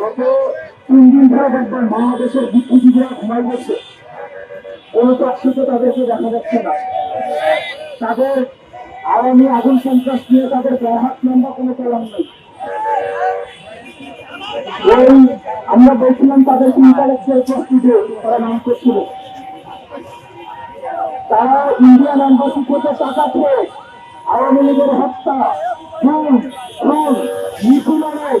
গত তিন দিন ধরে বাংলাদেশের বুদ্ধিজীবীরা ঘুমাই গেছে কোনো চাকরিতে তাদেরকে দেখা যাচ্ছে না। তাদের আওয়ামী আগুন সন্ত্রাস নিয়ে তাদের ব্যবহার লম্বা কোনো কলম নেই। আমরা বলছিলাম তাদের ইন্টালেকচুয়াল প্রস্তুতি তারা নাম করছিল। তারা ইন্ডিয়ান এম্বাসি থেকে টাকা খেয়ে আওয়ামী লীগের হত্যা, খুন খুন নিপুণের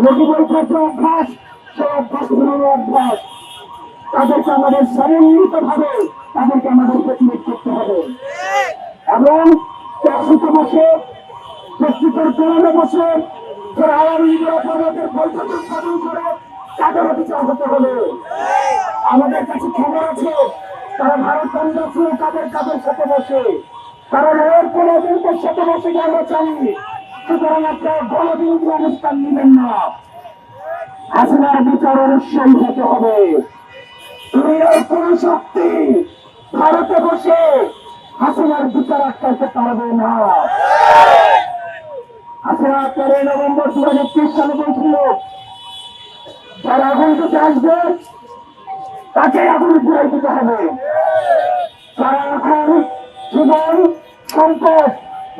নদীবই ক্ষেত্রে অভ্যাস, সে অভ্যাস ঘুরানো অভ্যাস। তাদেরকে আমাদের সমন্বিত ভাবে তাদেরকে আমাদের প্রতিরোধ করতে হবে। এবং চাষিতে বসে প্রস্তুতের কারণে বসে আওয়ামী লীগের অপরাধের উৎপাদন করে তাদের বিচার হতে হবে? আমাদের কাছে খবর আছে, তারা ভারত কংগ্রেস তাদের কাদের সাথে বসে? তারা নয়ের কোন সাথে বসে আমরা চাই সুতরাং আপনারা গণবিরোধী অবস্থান নেবেন না। হাসিনার বিচার অবশ্যই হতে হবে। কোন শক্তি ভারতে বসে হাসিনার বিচার আটকাতে পারবে না। হাসিনা তেরোই নভেম্বর দু হাজার তেইশ সালে বলছিল, যারা আগুন দিতে আসবে, তাকে আগুন ঘুরাই দিতে হবে। তারা এখন জীবন সম্পদ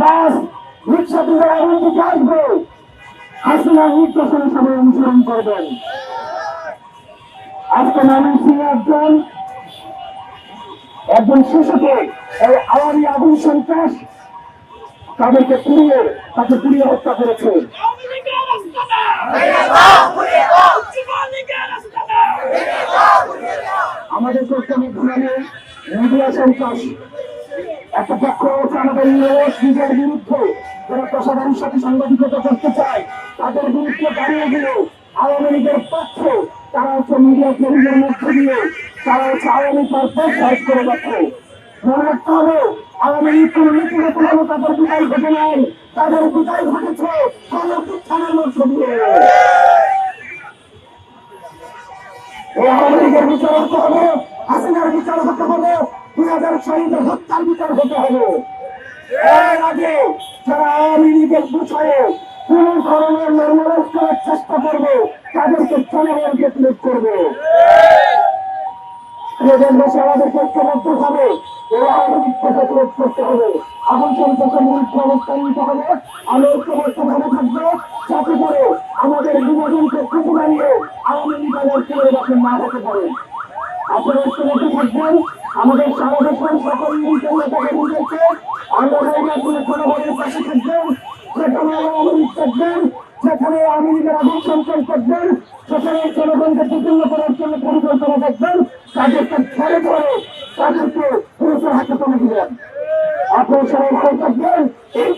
বাস রিক্সা দিয়ে আগুন দিতে আসবে হাসিনা নির্দেশন সবাই অনুসরণ করবেন আজকে নামিন সিং একজন একজন শিশুকে এই আওয়ামী আগুন সন্ত্রাস তাদেরকে পুড়িয়ে তাকে পুড়িয়ে হত্যা করেছে আমাদের প্রথমে ঘুরানো মিডিয়া সন্ত্রাস একটা পক্ষ আমাদের নিজের বিরুদ্ধে যারা প্রশাসনের সাথে সাংবাদিকতা করতে চায়, তাদের বিরুদ্ধে দাঁড়িয়ে গেল আওয়ামী লীগের পক্ষ, তারা হচ্ছে মিডিয়া কর্মীদের মধ্য দিয়ে, তারা হচ্ছে আওয়ামী পারপোজ সাইজ করে যাচ্ছে। মনে রাখতে হবে, আওয়ামী লীগ কোন নীতিগত ভাবে তাদের বিদায় ঘটে নাই, তাদের বিদায় ঘটেছে গণপ্রত্যানের মধ্য দিয়ে। আওয়ামী লীগের বিচার হতে হবে, হাসিনার বিচার হতে হবে, দুই হাজার শহীদের হত্যার বিচার হতে হবে। এর আগে যারা আওয়ামী লীগের করবে, তাদেরকে জনগণ ডিক্লেয়ার করবে। বসে আমাদেরকে ঐক্যবদ্ধ হবে এই আওয়ামী লীগকে প্রতিরোধ করতে হবে। থাকব, যাতে করে আমাদের বিভাজনকে খুঁজে দাঁড়িয়ে আওয়ামী লীগ থাকবেন আমাদের সংগঠন সকল ইন্টারনেটে বুঝেছে আমরা পাশে থাকবেন সেখানে আওয়ামী নিজের আগুন সঞ্চয় করবেন সেখানে জনগণকে বিচ্ছিন্ন করার জন্য পরিকল্পনা তাদেরকে ছেড়ে ধরে তাদেরকে পুরুষের হাতে তুলে দিলেন আপনার সবাই ভালো থাকবেন। এই